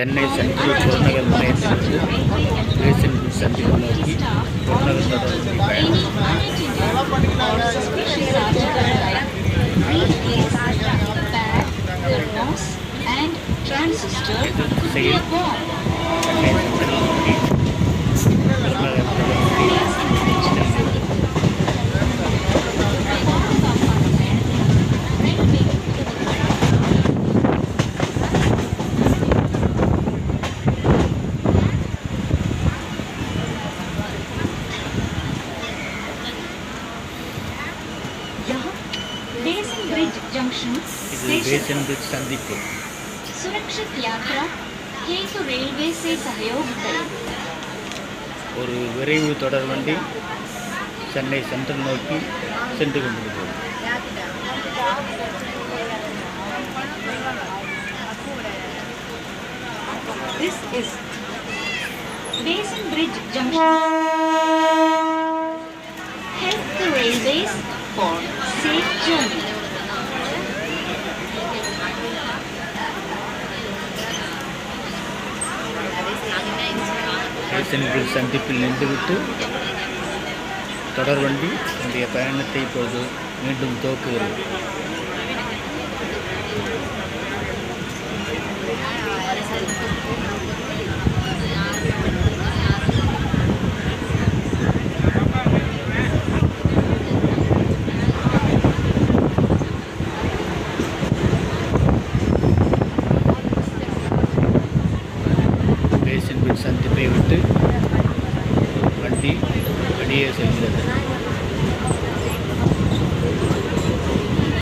Chennai central புறநகர் முனையத்திலிருந்து ration சந்திப்பு நோக்கி புறநகர் தொடர்பு பயணம் and transistor செயல் clear bomb. சென்னை சென்ட்ரல் நோக்கி பேசன் பிரிட்ஜ் ஜங்ஷன் இது பேசன் பிரிட்ஜ் சந்திப்பு. சுரக்ஷித் யாத்ரா ஹேது ரயில்வே சே சகயோகத்தை. ஒரு விரைவு தொடர்வண்டி சென்னை சென்ட்ரல் நோக்கி சென்று கொண்டிருக்கிறது. This is Basin Bridge Junction. Head the railways for safe சந்திப்பில் நின்றுவிட்டு தொடர் வண்டி தன்னுடைய பயணத்தை இப்பொழுது மீண்டும் துவக்குகிறது சந்திப்பை விட்டு வண்டி வெளியே செல்கிறது.